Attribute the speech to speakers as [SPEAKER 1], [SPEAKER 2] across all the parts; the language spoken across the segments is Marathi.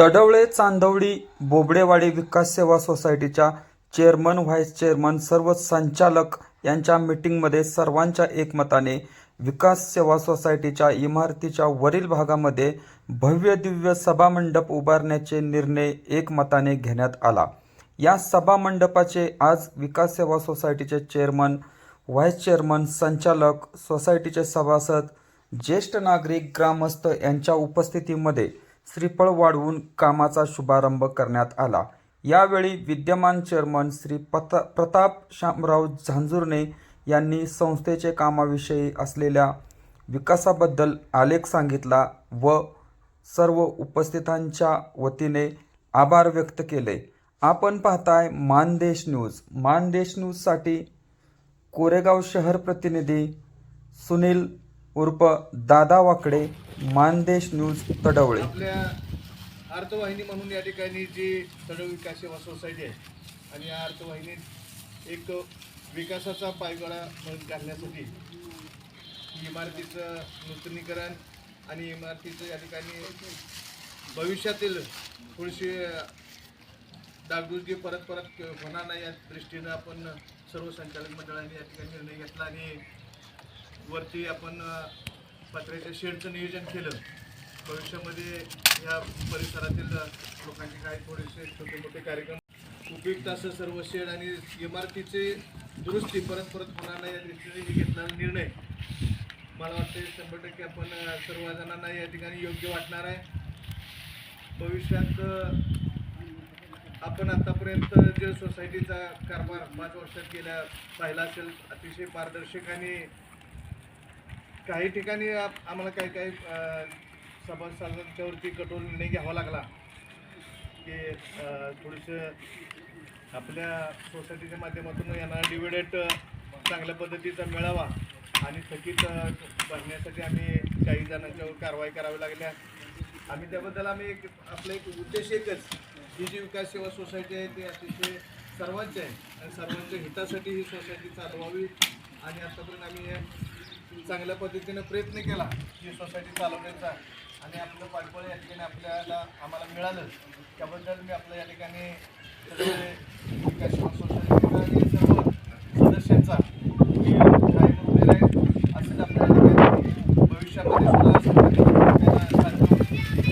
[SPEAKER 1] तडवळे चांदवडी बोबडेवाडी विकास सेवा सोसायटीच्या चेअरमन व्हाईस चेअरमन सर्व संचालक यांच्या मीटिंगमध्ये सर्वांच्या एकमताने विकास सेवा सोसायटीच्या इमारतीच्या वरील भागामध्ये भव्य दिव्य सभामंडप उभारण्याचे निर्णय एकमताने घेण्यात आला. या सभामंडपाचे आज विकास सेवा सोसायटीचे चेअरमन व्हाईस चेअरमन संचालक सोसायटीचे सभासद ज्येष्ठ नागरिक ग्रामस्थ यांच्या उपस्थितीमध्ये श्रीफळ वाढवून कामाचा शुभारंभ करण्यात आला. यावेळी विद्यमान चेअरमन श्री पत प्रताप शामराव झांजुर्णे यांनी संस्थेचे कामाविषयी असलेल्या विकासाबद्दल आलेख सांगितला व सर्व उपस्थितांच्या वतीने आभार व्यक्त केले. आपण पाहताय मानदेश न्यूज. मानदेश न्यूजसाठी कोरेगाव शहर प्रतिनिधी सुनील उर्फ दादा वाकडे मानदेश न्यूज तडवळे.
[SPEAKER 2] आपल्या अर्थवाहिनी म्हणून या ठिकाणी जी तडव विकास सेवा सोसायटी आहे आणि या अर्थवाहिनीत एक विकासाचा पायगळा म्हणून घालण्यासाठी इमारतीचं नूतनीकरण आणि इमारतीचं या ठिकाणी भविष्यातील थोडीशी डागडुजी परत परत होणार नाही या दृष्टीनं आपण सर्व संचालक मंडळाने या ठिकाणी निर्णय घेतला आणि वरती आपण पत्र्याच्या शेडचं नियोजन केलं. भविष्यामध्ये या परिसरातील लोकांचे काही थोडेसे छोटे मोठे कार्यक्रम उपयुक्त असं सर्व शेड आणि इमारतीचे दुरुस्ती परत परत होणार नाही या दृष्टीने मी घेतलेला निर्णय. मला वाटते शंभर टक्के आपण सर्वजणांना या ठिकाणी योग्य वाटणार आहे. भविष्यात आपण आतापर्यंत जे सोसायटीचा कारभार पाच वर्षात गेल्या पाहिला असेल अतिशय पारदर्शक आणि काही ठिकाणी आम्हाला काही काही सभासदांच्यावरती कठोर निर्णय घ्यावा लागला. की थोडंसं आपल्या सोसायटीच्या माध्यमातून यांना डिव्हिडेट चांगल्या पद्धतीचा मिळावा आणि थकीत भरण्यासाठी आम्ही काही जणांच्यावर कारवाई करावी लागल्या. आम्ही त्याबद्दल आम्ही एक आपलं एक उद्देश एकच ही जी विकास सेवा सोसायटी आहे ती अतिशय सर्वांची आहे. आणि सर्वांच्या हितासाठी ही सोसायटी चालवावी. आणि आतापर्यंत आम्ही चांगल्या पद्धतीनं प्रयत्न केला. ही सोसायटी चालवण्याचा आणि आपलं पाठबळ या ठिकाणी आपल्याला आम्हाला मिळालं. त्याबद्दल मी आपल्या या ठिकाणी सर्व विकास सेवा सर्व सदस्यांचा मी काय म्हणून असंच आपल्या ठिकाणी भविष्यामध्ये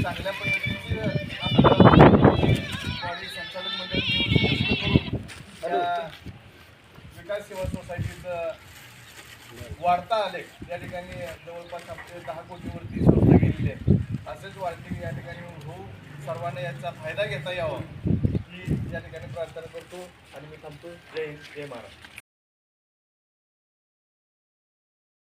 [SPEAKER 2] चांगल्या पद्धतीने आपलं संचालक मंडळ विकास सेवा सोसायटीचं वाढता आले या ठिकाणी जवळपास आपले दहा कोटीवरती संस्था गेलेली आहे असंच वाढते या ठिकाणी होऊ सर्वांना याचा फायदा घेता यावा ही या ठिकाणी प्रार्थना करतो आणि मी थांबतो जय हिंद जय महाराष्ट्र.